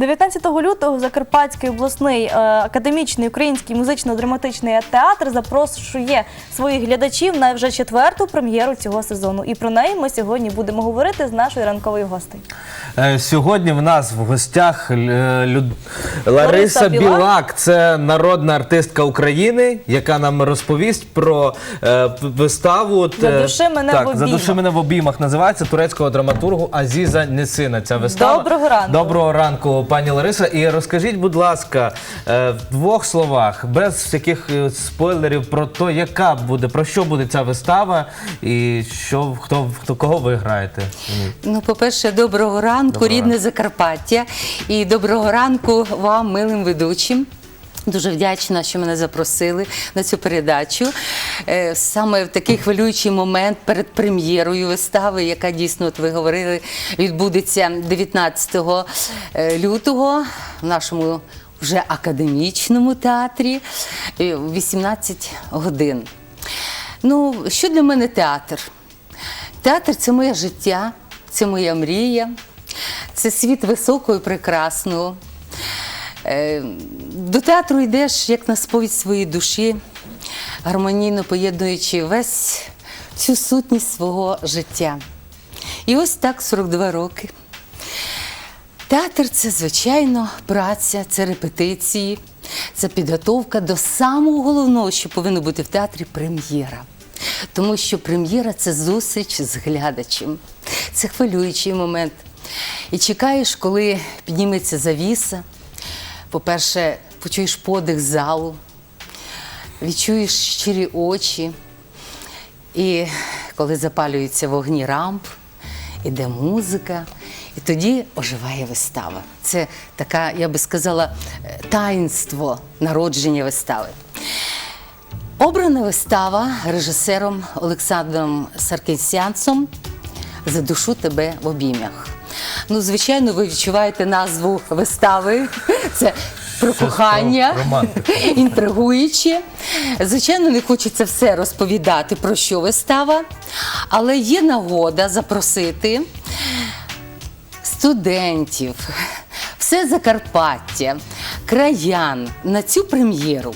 19 лютого Закарпатський обласний е, академічний український музично-драматичний театр запрошує своїх глядачів на вже четверту прем'єру цього сезону. І про неї ми сьогодні будемо говорити з нашою ранковою гостею. Е, Сьогодні в нас в гостях е, Люд- Лариса Білак. Білак. Це народна артистка України, яка нам розповість про виставу. от, е, «Задуши мене так, в «Задуши обіймах». мене в обіймах називається турецького драматургу Азіза Несина. Ця вистава. Доброго ранку. Доброго ранку, пані Лариса. І розкажіть, будь ласка, е, в двох словах, без всяких е, спойлерів про те, яка буде, про що буде ця вистава, і що хто, хто кого ви граєте. Ну, по-перше, доброго ранку, Доброго рідне ранку. Закарпаття. І доброго ранку вам, милим ведучим. Дуже вдячна, що мене запросили на цю передачу. Е, Саме в такий хвилюючий момент перед прем'єрою вистави, яка дійсно, от ви говорили, відбудеться 19 е, лютого в нашому вже академічному театрі е, 18 годин. Ну, що для мене театр? Театр це моє життя, це моя мрія, це світ високого і прекрасного. Е, До театру йдеш як на сповідь своєї душі, гармонійно поєднуючи весь цю сутність свого життя. І ось так 42 роки. Театр це, звичайно, праця, це репетиції, це підготовка до самого головного, що повинно бути в театрі прем'єра. Тому що прем'єра це зустріч з глядачем, це хвилюючий момент. І чекаєш, коли підніметься завіса. По-перше, почуєш подих залу, відчуєш щирі очі. І коли запалюються вогні рамп, іде музика, і тоді оживає вистава. Це така, я би сказала, е, таїнство народження вистави. Обрана вистава режисером Олександром Саркісянцем за душу тебе в обіймях. Ну, звичайно, ви відчуваєте назву вистави. Це про кохання, інтригуюче. Звичайно, не хочеться все розповідати, про що вистава, але є нагода запросити студентів, все Закарпаття, краян на цю прем'єру.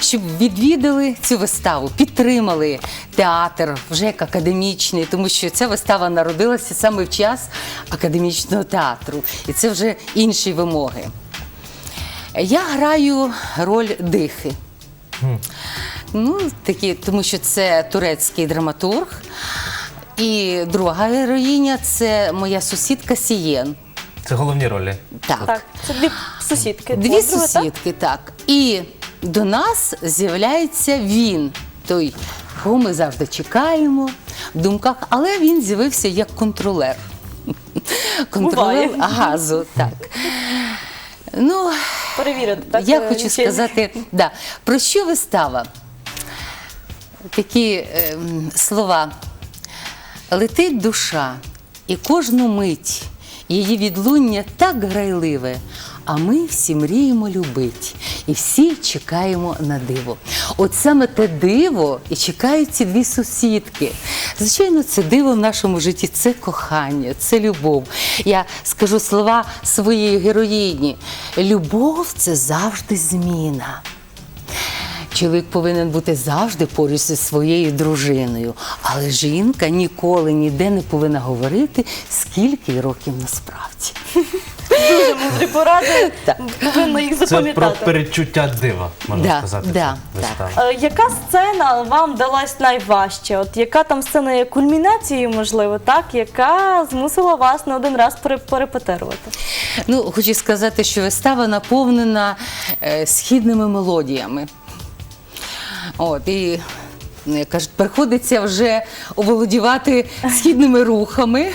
Щоб відвідали цю виставу, підтримали театр вже як академічний, тому що ця вистава народилася саме в час академічного театру, і це вже інші вимоги. Я граю роль дихи. Ну, такі, тому що це турецький драматург. І друга героїня це моя сусідка Сієн. Це головні ролі. Так. Так, це дві сусідки. Дві сусідки, так. І до нас з'являється він, той, кого ми завжди чекаємо в думках, але він з'явився як контролер. Контролер газу, так. Ну, Перевірити, так? я е, хочу чи- сказати, да, про що вистава? Такі ем, слова. Летить душа, і кожну мить її відлуння так грайливе, а ми всі мріємо любить, і всі чекаємо на диво. От саме те диво і чекають ці дві сусідки. Звичайно, це диво в нашому житті це кохання, це любов. Я скажу слова своєї героїні: любов це завжди зміна. Чоловік повинен бути завжди поруч зі своєю дружиною, але жінка ніколи ніде не повинна говорити, скільки років насправді. Дуже мудрі поради. Так. Повинно їх Це про запам'ятати. передчуття дива, можна Да, сказати. да, ця так. вистава. Е, Яка сцена вам далась найважче? От яка там сцена є кульмінацією, можливо, так, яка змусила вас не один раз пере- перепетирувати? Ну, хочу сказати, що вистава наповнена е, східними мелодіями. От, і, як кажуть, приходиться вже оволодівати східними рухами.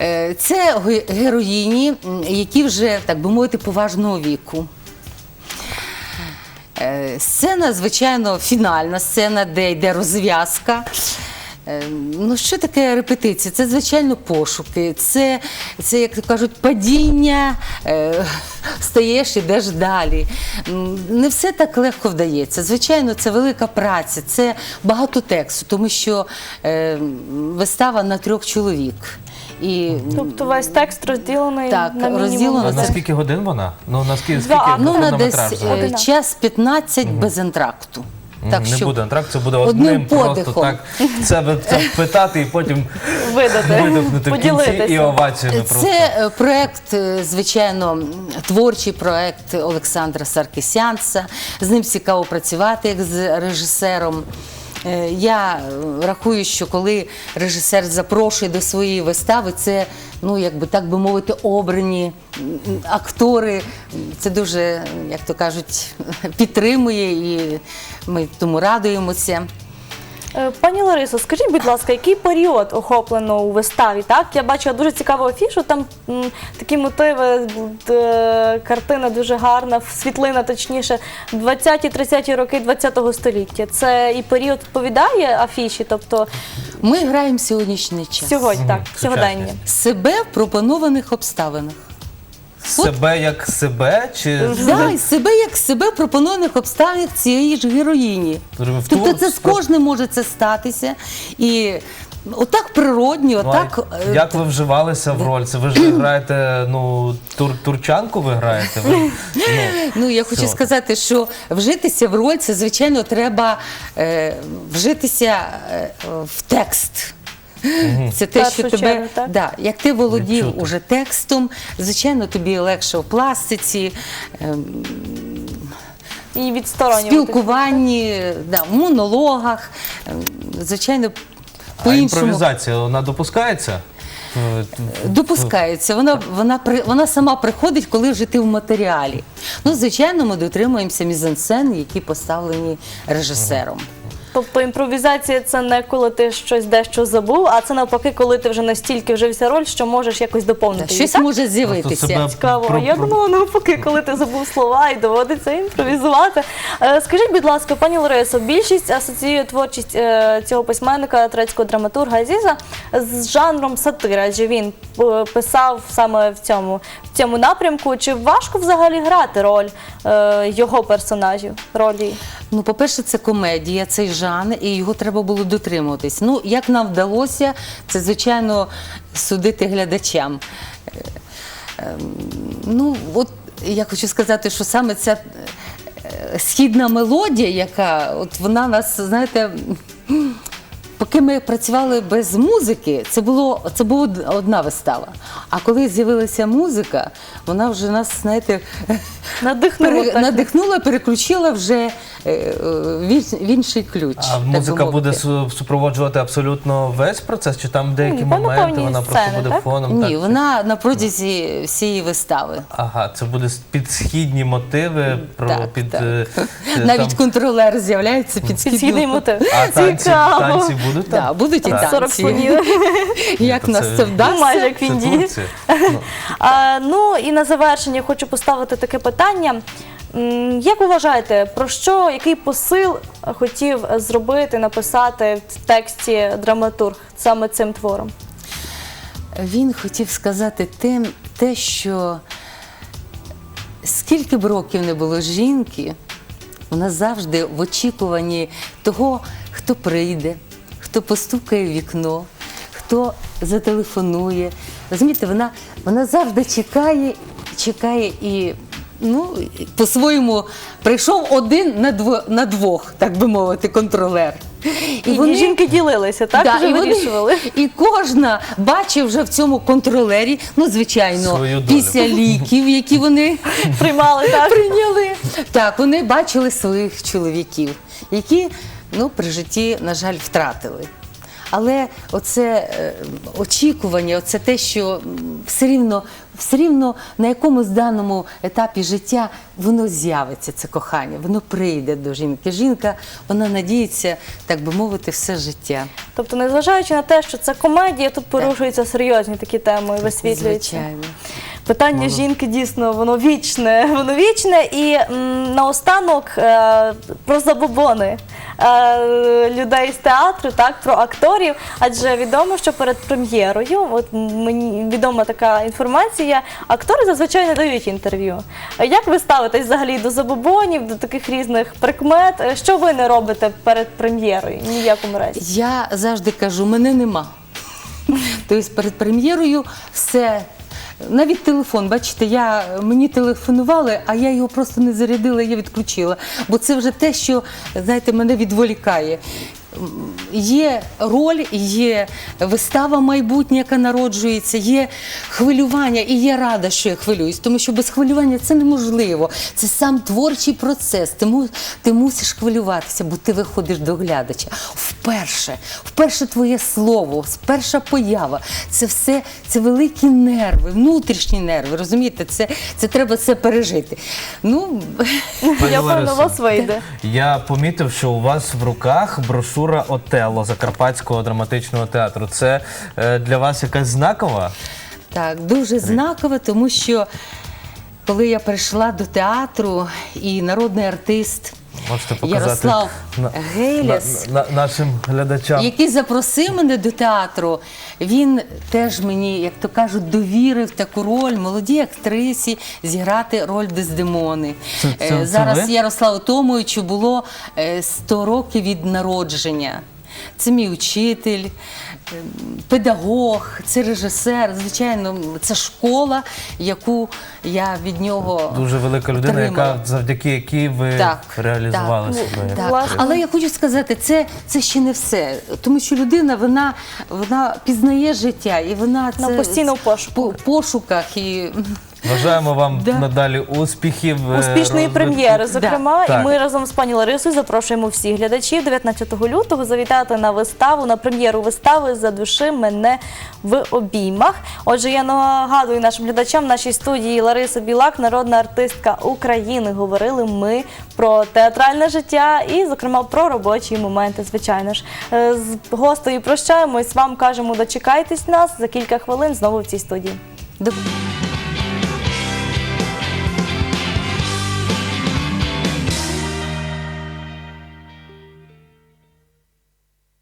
Е, Це героїні, які вже, так би мовити, поважного віку. Е, Сцена, звичайно, фінальна сцена, де йде розв'язка. Е, Ну, що таке репетиція? Це, звичайно, пошуки, це, це як то кажуть, падіння, стаєш, ідеш далі. Не все так легко вдається. Звичайно, це велика праця, це багато тексту, тому що вистава на трьох чоловік. І Тобто весь текст розділений Так, на мінімум. розділено А це- на скільки годин вона? Ну наскільки Два, скільки ну, на хронометраж десь е, Година. час 15 без антракту. Так не що буде антракт, це буде одним одним, просто подихом. так це, це питати і потім видати, видихнути в кінці і поділитися. оваціями просто. Це е, проект, е, звичайно, м, творчий проект Олександра Саркисянца. З ним цікаво працювати як з режисером. Е, Я рахую, що коли режисер запрошує до своєї вистави, це, ну якби так би мовити, обрані актори. Це дуже, як то кажуть, підтримує і ми тому радуємося. Е, Пані Ларисо, скажіть, будь ласка, який період охоплено у виставі? Так, я бачила дуже цікаву афішу. Там м, такі мотиви, д- картина дуже гарна, світлина, точніше, 20-30 роки 20-го століття. Це і період відповідає афіші, тобто Ми граємо сьогоднішній час. сьогодні, так, сьогодення. Себе в пропонованих обставинах. Себе як себе, чи Да, і себе як себе в пропонованих обставинах цієї ж героїні. В Тобто ту- це з кожним може це статися. І отак природньо, Ну, а отак. е, як ви вживалися в роль? Це ви ж граєте, ну, тур, турчанку ви граєте? Ви, ну, Ну, я хочу Все. сказати, що вжитися в роль, це, звичайно, треба е, вжитися е, в текст. Це те, що першу тебе чергу, так? да, як ти володів Відчути. уже текстом, звичайно, тобі легше в пластиці, ем, І відсторонювати. спілкуванні, да, в монологах. ем, Звичайно, а по-іншому імпровізація вона допускається? Е, допускається. Вона, вона, при- вона сама приходить, коли вже ти в матеріалі. Ну, звичайно, ми дотримуємося мізансцен, які поставлені режисером. Тобто імпровізація це не коли ти щось дещо забув, а це навпаки, коли ти вже настільки вжився роль, що можеш якось доповнити. її, Щось так? може з'явитися. Цікаво. про- я про- думала навпаки, коли ти забув слова і доводиться імпровізувати. Е, Скажіть, будь ласка, пані Ларисо, більшість асоціює творчість е, цього письменника, турецького драматурга Азіза з жанром сатира, адже він е, писав саме в цьому, в цьому напрямку. Чи важко взагалі грати роль е, його персонажів? Ролі? Ну, по-перше, це комедія, цей жанр, і його треба було дотримуватись. Ну, як нам вдалося, це, звичайно, судити глядачам. Е, ем, Ну, от я хочу сказати, що саме ця е, східна мелодія, яка от вона нас, знаєте. Поки ми працювали без музики, це було це була одна вистава. А коли з'явилася музика, вона вже нас, знаєте, Надихнуло пере- надихнула, переключила вже в інший ключ. А так музика буде су- супроводжувати абсолютно весь процес, чи там деякі моменти певні вона сцени, просто буде так? фоном? Ні, так? вона на протязі всієї вистави. Ага, це буде підсхідні мотиви про Так, під так. е, е, Навіть там- контролер з'являється під східним. мотив. а танці, Цікаво. танці будуть там? Да, будуть і Так. 40 танці. слонів. Як нас це- вдасться? майже як Це він. Турція. Ну, А, ну і на завершення хочу поставити таке питання. Як ви вважаєте, про що, який посил хотів зробити, написати в тексті драматург саме цим твором? Він хотів сказати те, те, що скільки б років не було жінки, вона завжди в очікуванні того, хто прийде, хто постукає в вікно, хто зателефонує. Розумієте, вона, вона завжди чекає, чекає і. Ну, по-своєму прийшов один на, дво, на двох, так би мовити, контролер. І, жінки ділилися, так? Да, Вже і, вони- і кожна бачить вже в цьому контролері, ну звичайно, Свою долю. після ліків, які вони Приймали так. прийняли. Так, вони бачили своїх чоловіків, які ну, при житті, на жаль, втратили. Але оце е, очікування, оце те, що все рівно, все рівно на якомусь даному етапі життя воно з'явиться, це кохання, воно прийде до жінки. Жінка, вона надіється, так би мовити, все життя. Тобто, незважаючи на те, що це комедія, тут порушуються серйозні такі теми, висвітлюються. Звичайно. Питання жінки дійсно воно вічне, воно вічне. І м, наостанок е, про забобони людей з театру, так про акторів. Адже відомо, що перед прем'єрою, от мені відома така інформація, актори зазвичай не дають інтерв'ю. Е, Як ви ставитесь взагалі до забобонів, до таких різних прикмет? Е, Що ви не робите перед прем'єрою? Ні в якому разі. Я завжди кажу, мене нема. Тобто перед прем'єрою все. Навіть телефон, бачите, я, мені телефонували, а я його просто не зарядила, я відключила. Бо це вже те, що знаєте, мене відволікає. Є роль, є вистава майбутня, яка народжується, є хвилювання, і я рада, що я хвилююсь, тому що без хвилювання це неможливо. Це сам творчий процес. Ти, му- ти мусиш хвилюватися, бо ти виходиш до глядача. Вперше, вперше твоє слово, перша поява. Це все це великі нерви, внутрішні нерви. Розумієте, це, це треба це пережити. Ну, Пані Я певно, Ларисо, вас вийде. Я помітив, що у вас в руках брошура Отелло Закарпатського драматичного театру. Це е, для вас якась знакова? Так, дуже знаково, тому що коли я прийшла до театру, і народний артист Можете показати Ярослав на- на- на- нашим глядачам. який запросив мене до театру, він теж мені, як то кажуть, довірив таку роль молодій актрисі зіграти роль Дездемони. Це- це- Е, це Зараз ви? Ярославу Томовичу було е, 100 років від народження. Це мій учитель, е, педагог, це режисер. Звичайно, це школа, яку я від нього Дуже велика людина, отримала. яка завдяки якій ви Так, реалізували так, себе. як Так. Але я хочу сказати, це, це ще не все. Тому що людина вона, вона пізнає життя і вона Вона це, постійно в пошуку. пошуках і Бажаємо вам Да. надалі успіхів. е, Успішної розвитку. прем'єри, зокрема, Так. і ми разом з пані Ларисою запрошуємо всіх глядачів 19 лютого завітати на виставу, на прем'єру вистави Задуши мене в обіймах. Отже, я нагадую нашим глядачам в нашій студії Лариса Білак, народна артистка України. Говорили ми про театральне життя і, зокрема, про робочі моменти. Звичайно ж, Е, з гостею прощаємось. Вам кажемо, дочекайтесь нас за кілька хвилин знову в цій студії. до